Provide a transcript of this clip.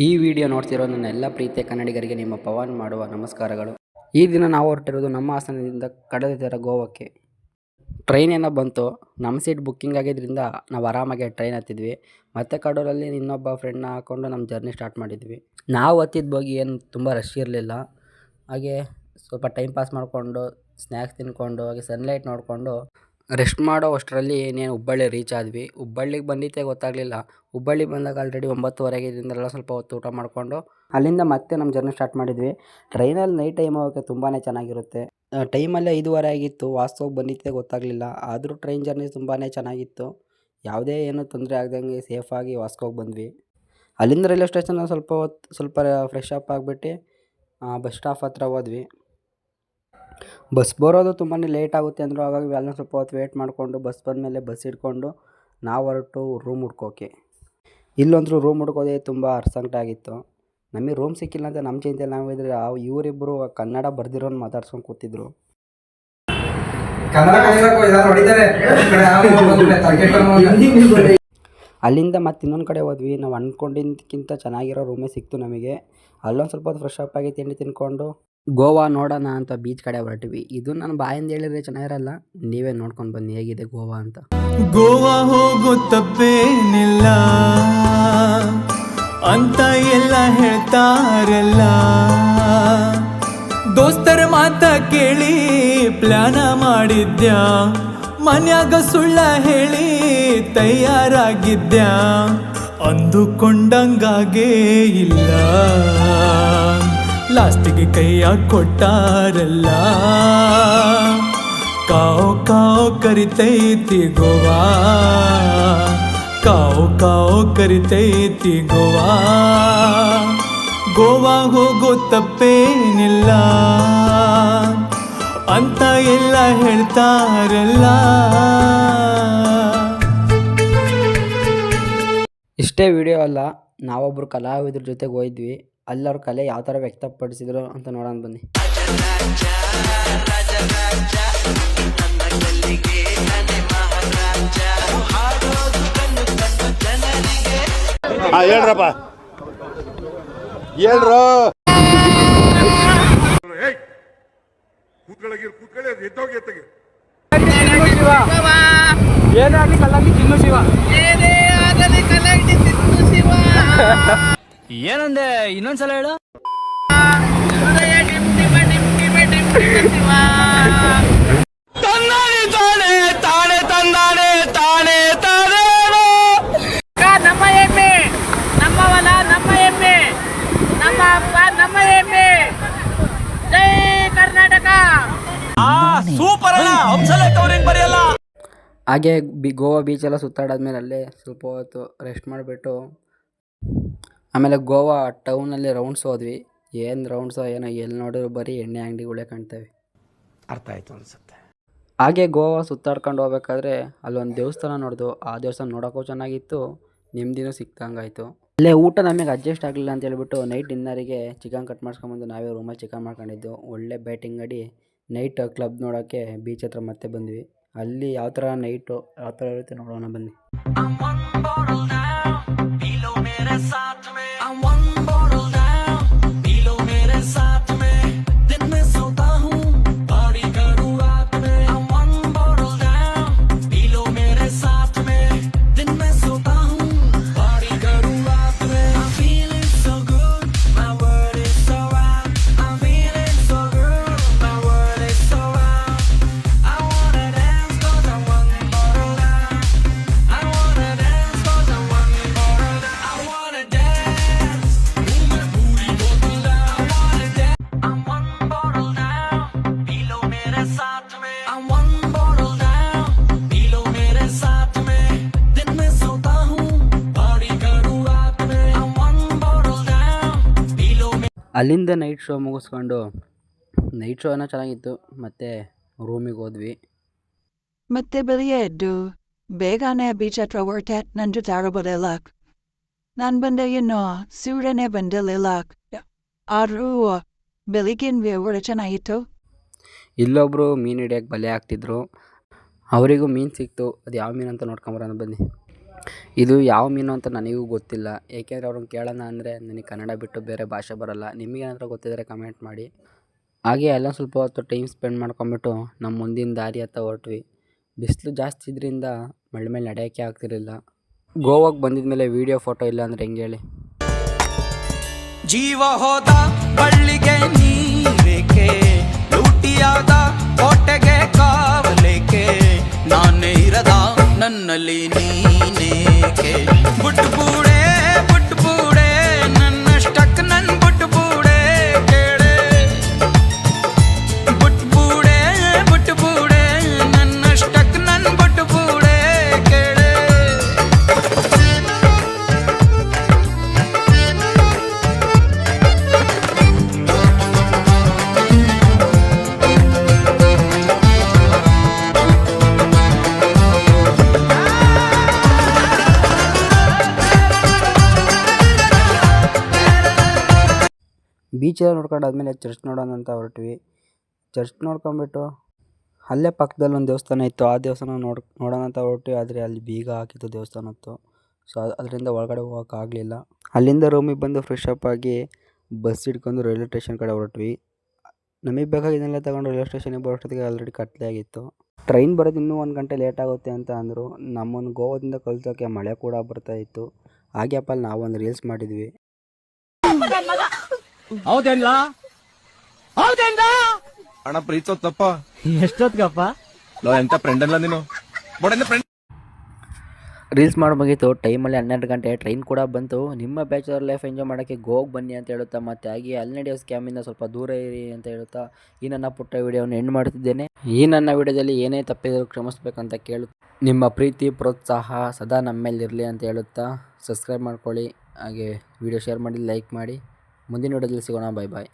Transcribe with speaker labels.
Speaker 1: ಈ ವಿಡಿಯೋ ನೋಡ್ತಿರೋ ನನ್ನ ಎಲ್ಲ ಪ್ರೀತಿಯ ಕನ್ನಡಿಗರಿಗೆ ನಿಮ್ಮ ಪವನ್ ಮಾಡುವ ನಮಸ್ಕಾರಗಳು. ಈ ದಿನ ನಾವು ಹೊರಟಿರೋದು ನಮ್ಮ ಹಾಸನದಿಂದ ಕಡಲ ತೀರ ಗೋವಾಕ್ಕೆ. ಟ್ರೈನ್ ಏನೋ ಬಂತು. ನಮ್ಮ ಸೀಟ್ ಬುಕ್ಕಿಂಗ್ ಆಗಿದ್ದರಿಂದ ನಾವು ಆರಾಮಾಗಿ ಟ್ರೈನ್ ಹತ್ತಿದ್ವಿ. ಮತ್ತೆ ಕಡೂರಲ್ಲಿ ಇನ್ನೊಬ್ಬ ಫ್ರೆಂಡ್ನ ಹಾಕ್ಕೊಂಡು ನಮ್ಮ ಜರ್ನಿ ಸ್ಟಾರ್ಟ್ ಮಾಡಿದ್ವಿ. ನಾವು ಹತ್ತಿದ ಬಗ್ಗೆ ಏನು ತುಂಬ ರಶ್ ಇರಲಿಲ್ಲ. ಹಾಗೆ ಸ್ವಲ್ಪ ಟೈಮ್ ಪಾಸ್ ಮಾಡಿಕೊಂಡು ಸ್ನ್ಯಾಕ್ಸ್ ತಿನ್ಕೊಂಡು, ಹಾಗೆ ಸನ್ಲೈಟ್ ನೋಡಿಕೊಂಡು ರೆಸ್ಟ್ ಮಾಡೋ ಅಷ್ಟರಲ್ಲಿ ಏನೇನು ಹುಬ್ಬಳ್ಳಿ ರೀಚ್ ಆದ್ವಿ. ಹುಬ್ಬಳ್ಳಿಗೆ ಬಂದಿದ್ದೇ ಗೊತ್ತಾಗಲಿಲ್ಲ. ಹುಬ್ಬಳ್ಳಿಗೆ ಬಂದಾಗ ಆಲ್ರೆಡಿ ಒಂಬತ್ತುವರೆಗೆ ಇದರಿಂದೆಲ್ಲ ಸ್ವಲ್ಪ ಹೊತ್ತು ಊಟ ಮಾಡಿಕೊಂಡು ಅಲ್ಲಿಂದ ಮತ್ತೆ ನಮ್ಮ ಜರ್ನಿ ಸ್ಟಾರ್ಟ್ ಮಾಡಿದ್ವಿ. ಟ್ರೈನಲ್ಲಿ ನೈಟ್ ಟೈಮ್ ಹೋಗೋಕ್ಕೆ ತುಂಬಾ ಚೆನ್ನಾಗಿರುತ್ತೆ. ಟೈಮಲ್ಲೇ ಐದುವರೆ ಆಗಿತ್ತು. ವಾಸ್ತವಕ್ಕೆ ಬಂದಿದ್ದೇ ಗೊತ್ತಾಗಲಿಲ್ಲ. ಆದರೂ ಟ್ರೈನ್ ಜರ್ನಿ ತುಂಬಾ ಚೆನ್ನಾಗಿತ್ತು. ಯಾವುದೇ ಏನೂ ತೊಂದರೆ ಆಗ್ದಂಗೆ ಸೇಫಾಗಿ ವಾಸ್ಕೋಗಿ ಬಂದ್ವಿ. ಅಲ್ಲಿಂದ ರೈಲ್ವೆ ಸ್ಟೇಷನ್ ಸ್ವಲ್ಪ ಹೊತ್ತು, ಸ್ವಲ್ಪ ಫ್ರೆಶ್ ಅಪ್ ಆಗಿಬಿಟ್ಟು ಬಸ್ ಸ್ಟಾಪ್ ಹತ್ರ ಹೋದ್ವಿ. ಬಸ್ ಬರೋದು ತುಂಬಾ ಲೇಟ್ ಆಗುತ್ತೆ ಅಂದರು ಹಾಗಾಗಿ ಅಲ್ಲೊಂದು ಸ್ವಲ್ಪ ಹೊತ್ತು ವೇಟ್ ಮಾಡಿಕೊಂಡು ಬಸ್ ಬಂದಮೇಲೆ ಬಸ್ ಹಿಡ್ಕೊಂಡು ನಾವು ಹೊರಟು ರೂಮ್ ಹುಡ್ಕೋಕೆ. ಇಲ್ಲಂದ್ರೂ ರೂಮ್ ಹುಡ್ಕೋದೇ ತುಂಬ ಆಗಿತ್ತು. ನಮಗೆ ರೂಮ್ ಸಿಕ್ಕಿಲ್ಲ ಅಂತ ನಮ್ಮ ಚಿಂತೆ ನಾವು ಇದ್ರೆ ಆ ಇವರಿಬ್ಬರು ಕನ್ನಡ ಬರ್ದಿರೋನು ಮಾತಾಡ್ಸ್ಕೊಂಡು ಕೂತಿದ್ರು. ಅಲ್ಲಿಂದ ಮತ್ತೆ ಇನ್ನೊಂದು ಕಡೆ ಹೋದ್ವಿ. ನಾವು ಅಂದ್ಕೊಂಡಿದ್ದಕ್ಕಿಂತ ಚೆನ್ನಾಗಿರೋ ರೂಮೇ ಸಿಕ್ತು ನಮಗೆ. ಅಲ್ಲೊಂದು ಸ್ವಲ್ಪ ಹೊತ್ತು ಫ್ರೆಶ್ ಅಪ್ ಆಗಿ ತಿಂಡಿ ತಿನ್ಕೊಂಡು ಗೋವಾ ನೋಡೋಣ ಅಂತ ಬೀಚ್ ಕಡೆ ಹೊರಟಿವಿ. ಇದು ನನ್ನ ಬಾಯಿಂದ ಹೇಳಿದ್ರೆ ಚೆನ್ನಾಗಿರಲ್ಲ. ನೀವೇ ನೋಡ್ಕೊಂಡು ಬನ್ನಿ ಹೇಗಿದೆ ಗೋವಾ ಅಂತ.
Speaker 2: ಗೋವಾ ಹೋಗೋ ತಪ್ಪೇನಿಲ್ಲ. ಅಂತ ಎಲ್ಲ ಹೇಳ್ತಾರಲ್ಲ. ದೋಸ್ತರ ಮಾತ ಕೇಳಿ ಪ್ಲಾನ ಮಾಡಿದ್ಯಾ? ಮನ್ಯಾಗ ಸುಳ್ಳ ಹೇಳಿ ತಯಾರಾಗಿದ್ಯಾ? ಅಂದುಕೊಂಡಂಗಾಗೇ ಇಲ್ಲ. ಲಾಸ್ಟಿಗೆ ಕೈಯ ಕೊಟ್ಟಾರಲ್ಲ ಕಾವು ಕಾವು ಕರಿತೈತಿ ಗೋವಾ ಕಾವು ಕಾವು ಕರಿತೈತಿ ಗೋವಾ ಗೋವಾ ಹೋಗೋ ತಪ್ಪೇನಿಲ್ಲ. ಅಂತ ಎಲ್ಲ ಹೇಳ್ತಾರಲ್ಲ.
Speaker 1: ಇಷ್ಟೇ ವಿಡಿಯೋ ಅಲ್ಲ ನಾವೊಬ್ಬರು ಕಲಾವಿದ್ರ ಜೊತೆಗೆ ಅಲ್ಲವ್ರ ಕಲೆ ಯಾವ ಥರ ವ್ಯಕ್ತಪಡಿಸಿದ್ರು ಅಂತ ನೋಡೋಣ ಬನ್ನಿ.
Speaker 3: ಹೇಳ್ರಪ್ಪ. ಹೇಳ್ರು.
Speaker 4: ಏನೇ ಕೂತ್ಕೊಳ್ಳಿ ಅದು ಎದ್ದೋಗಿ ಎತ್ತಗೆ.
Speaker 2: ಏನಂದೆ? ಇನ್ನೊಂದ್ಸಲ ಹೇಳು. ತಂದಾನೆ ತಾನೆ ತಾನೆ ತಂದಾನೆ ತಾನೆ ತಾನೇನೋ?
Speaker 5: ನಮ್ಮ ಎಮ್ಮೆ ನಮ್ಮ ಹೊಲ ನಮ್ಮ ಎಮ್ಮೆ ನಮ್ಮ ಅಪ್ಪ ನಮ್ಮ ಎಮ್ಮೆ ಜೈ ಕರ್ನಾಟಕ.
Speaker 2: ಸೂಪರ್ ಅಲ್ಲ ಹಂಸಲ ಅವ್ರಿಗೆ ಬರೆಯಲ್ಲ.
Speaker 1: ಹಾಗೆ ಬಿ ಗೋವಾ ಎಲ್ಲ ಸುತ್ತಾಡಾದ್ಮೇಲೆ ಅಲ್ಲೇ ಸ್ವಲ್ಪ ಹೊತ್ತು ರೆಸ್ಟ್ ಮಾಡಿಬಿಟ್ಟು ಆಮೇಲೆ ಗೋವಾ ಟೌನಲ್ಲಿ ರೌಂಡ್ಸ್ ಹೋದ್ವಿ. ಏನು ರೌಂಡ್ಸೋ ಏನೋ ಎಲ್ಲಿ ನೋಡಿದ್ರು ಬರೀ ಎಣ್ಣೆ ಅಂಗಡಿಗಳೇ ಕಾಣ್ತವೆ.
Speaker 3: ಅರ್ಥ ಆಯಿತು ಅನಿಸುತ್ತೆ.
Speaker 1: ಹಾಗೆ ಗೋವಾ ಸುತ್ತಾಡ್ಕೊಂಡು ಹೋಗ್ಬೇಕಾದ್ರೆ ಅಲ್ಲೊಂದು ದೇವಸ್ಥಾನ ನೋಡಿದ್ವು ಆ ದೇವಸ್ಥಾನ ನೋಡೋಕ್ಕೂ ಚೆನ್ನಾಗಿತ್ತು ನೆಮ್ಮದಿನೂ ಸಿಕ್ಕಂಗಾಯಿತು ಅಲ್ಲೇ ಊಟ ನಮಗೆ ಅಡ್ಜಸ್ಟ್ ಆಗಲಿಲ್ಲ ಅಂತ ಹೇಳ್ಬಿಟ್ಟು ನೈಟ್ ಡಿನ್ನರಿಗೆ ಚಿಕನ್ ಕಟ್ ಮಾಡ್ಸ್ಕೊಂಬಂದು ನಾವೇ ರೂಮಲ್ಲಿ ಚಿಕನ್ ಮಾಡ್ಕೊಂಡಿದ್ದು. ಒಳ್ಳೆ ಬ್ಯಾಟಿಂಗ್ ಆಡಿ ನೈಟ್ ಕ್ಲಬ್ ನೋಡೋಕ್ಕೆ ಬೀಚ್ ಹತ್ರ ಮತ್ತೆ ಬಂದ್ವಿ. ಅಲ್ಲಿ ಯಾವ ಥರ ನೈಟು ಯಾವ ಥರ ಇರುತ್ತೆ ನೋಡೋಣ ಬನ್ನಿ. ಅಲ್ಲಿಂದ ನೈಟ್ ಶೋ ಮುಗಿಸ್ಕೊಂಡು ನೈಟ್ ಶೋ ಏನೋ ಚೆನ್ನಾಗಿತ್ತು ಮತ್ತೆ ರೂಮಿಗೆ ಹೋದ್ವಿ.
Speaker 6: ಮತ್ತೆ ಬೆಳಿಗ್ಗೆ ಎದ್ದು ಬೇಗನೆ ಬೀಚ್ ಹತ್ರ ಹೊರಟೆ ನನ್ನ ಜೊತೆ ಆಡಬೋದಿಲ್ಲ ನಾನು ಬಂದೆ ಇನ್ನು ಸೂರ್ಯನೇ ಬಂದಿರಲಿಲ್ಲ ಆದರೂ ಬೆಳಿಗ್ಗಿನ ಒಳ್ಳೆ ಚೆನ್ನಾಗಿತ್ತು.
Speaker 1: ಇಲ್ಲೊಬ್ರು ಮೀನು ಹಿಡಿಯೋಕ್ಕೆ ಬಲೆ ಹಾಕ್ತಿದ್ರು ಅವರಿಗೂ ಮೀನು ಸಿಕ್ತು ಅದು ಯಾವ ಮೀನು ಅಂತ ನೋಡ್ಕೊಂಬರೋಣ ಬನ್ನಿ. ಇದು ಯಾವ ಮೀನು ಅಂತ ನನಗೂ ಗೊತ್ತಿಲ್ಲ. ಏಕೆಂದರೆ ಅವ್ರನ್ನ ಕೇಳೋಣ ಅಂದರೆ ನನಗೆ ಕನ್ನಡ ಬಿಟ್ಟು ಬೇರೆ ಭಾಷೆ ಬರೋಲ್ಲ. ನಿಮಗೇನಾದರೂ ಗೊತ್ತಿದ್ದರೆ ಕಮೆಂಟ್ ಮಾಡಿ. ಹಾಗೆ ಎಲ್ಲ ಸ್ವಲ್ಪ ಹೊತ್ತು ಟೈಮ್ ಸ್ಪೆಂಡ್ ಮಾಡ್ಕೊಂಬಿಟ್ಟು ನಮ್ಮ ಮುಂದಿನ ದಾರಿ ಹತ್ತ ಹೊರಟ್ವಿ. ಬಿಸಿಲು ಜಾಸ್ತಿ ಇದ್ರಿಂದ ಮಳೆ ಮೇಲೆ ನಡೆಯೋಕ್ಕೆ ಆಗ್ತಿರಲಿಲ್ಲ. ಗೋವಾಗೆ ಬಂದಿದ ಮೇಲೆ ವೀಡಿಯೋ ಫೋಟೋ ಇಲ್ಲ ಅಂದರೆ ಹೆಂಗೆ ಹೇಳಿ?
Speaker 7: ಜೀವ ಹೋದ ಬಳ್ಳಿಗೆ ನೀರೇಕೆ? ಲೂಟಿಯಾದ ಕೋಟೆಗೆ ಕಾವಲೇಕೆ? ನಾನೇ ಇರದ ನನ್ನಲ್ಲಿ ನೀನೇಕೆ
Speaker 1: ಬೀಚೆಲ್ಲ ನೋಡ್ಕೊಂಡಾದ್ಮೇಲೆ ಚರ್ಚ್ ನೋಡೋಣ ಅಂತ ಹೊರಟ್ವಿ. ಚರ್ಚ್ ನೋಡ್ಕೊಂಬಿಟ್ಟು ಅಲ್ಲೇ ಪಕ್ಕದಲ್ಲಿ ಒಂದು ದೇವಸ್ಥಾನ ಇತ್ತು. ಆ ದೇವಸ್ಥಾನ ನೋಡ್, ನೋಡೋಣ ಅಂತ ಹೊರಟ್ವಿ. ಆದರೆ ಅಲ್ಲಿ ಬೀಗ ಹಾಕಿತ್ತು ಇತ್ತು ಸೊ ಅದರಿಂದ ಒಳಗಡೆ ಹೋಗೋಕ್ಕಾಗಲಿಲ್ಲ ಅಲ್ಲಿಂದ ರೂಮಿಗೆ ಬಂದು ಫ್ರೆಶ್ ಅಪ್ ಆಗಿ ಬಸ್ ಹಿಡ್ಕೊಂಡು ರೈಲ್ವೆ ಸ್ಟೇಷನ್ ಕಡೆ ಹೊರಟ್ವಿ. ನಮಗೆ ಬೇಕಾಗಿದ್ದನ್ನೆಲ್ಲ ತಗೊಂಡು ರೈಲ್ವೆ ಸ್ಟೇಷನ್ಗೆ ಬರೋಷ್ಟೊತ್ತಿಗೆ ಆಲ್ರೆಡಿ ಕತ್ಲೆ ಆಗಿತ್ತು. ಟ್ರೈನ್ ಬರೋದು ಇನ್ನೂ ಒಂದು ಗಂಟೆ ಲೇಟ್ ಆಗುತ್ತೆ ಅಂತ ಅಂದರು. ನಮ್ಮನ್ನು ಗೋವಾದಿಂದ ಕಳ್ಸೋಕ್ಕೆ ಮಳೆ ಕೂಡ ಬರ್ತಾ ಇತ್ತು. ಹಾಗೆ ಅಲ್ಲಿ ನಾವೊಂದು ರೀಲ್ಸ್ ಮಾಡಿದ್ವಿ.
Speaker 4: ಹಣ ಪ್ರೀತಿಸೋದ್ ತಪ್ಪ. ಎಷ್ಟೊತ್ಗಪ್ಪ? ಎಂತ ಫ್ರೆಂಡ್ ಅಲ್ಲ ನೀನು? ಫ್ರೆಂಡ್
Speaker 1: ರೀಲ್ಸ್ ಮಾಡಿ ಮುಗೀತು. ಟೈಮಲ್ಲಿ ಹನ್ನೆರಡು ಗಂಟೆ. ಟ್ರೈನ್ ಕೂಡ ಬಂತು. ನಿಮ್ಮ ಬ್ಯಾಚುಲರ್ ಲೈಫ್ ಎಂಜಾಯ್ ಮಾಡೋಕ್ಕೆ ಗೋಗ್ ಬನ್ನಿ ಅಂತ ಹೇಳುತ್ತಾ ಮತ್ತೆ ಹಾಗೆ ಅಲ್ಲಿ ನಡೆಯೋ ಸ್ಕ್ಯಾಮಿಂದ ಸ್ವಲ್ಪ ದೂರ ಇರಿ ಅಂತ ಹೇಳುತ್ತಾ ಈ ನನ್ನ ಪುಟ್ಟ ವಿಡಿಯೋವನ್ನು ಎಂಡ್ ಮಾಡುತ್ತಿದ್ದೇನೆ ಈ ನನ್ನ ವಿಡಿಯೋದಲ್ಲಿ ಏನೇ ತಪ್ಪಿದರೂ ಕ್ಷಮಿಸ್ಬೇಕಂತ ಕೇಳು ನಿಮ್ಮ ಪ್ರೀತಿ ಪ್ರೋತ್ಸಾಹ ಸದಾ ನಮ್ಮೇಲಿರಲಿ ಇರಲಿ ಅಂತ ಹೇಳುತ್ತಾ ಸಬ್ಸ್ಕ್ರೈಬ್ ಮಾಡ್ಕೊಳ್ಳಿ. ಹಾಗೆ ವಿಡಿಯೋ ಶೇರ್ ಮಾಡಿ ಲೈಕ್ ಮಾಡಿ. ಮುಂದಿನ ವಿಡಿಯೋದಲ್ಲಿ ಸಿಗೋಣ. ಬಾಯ್ ಬಾಯ್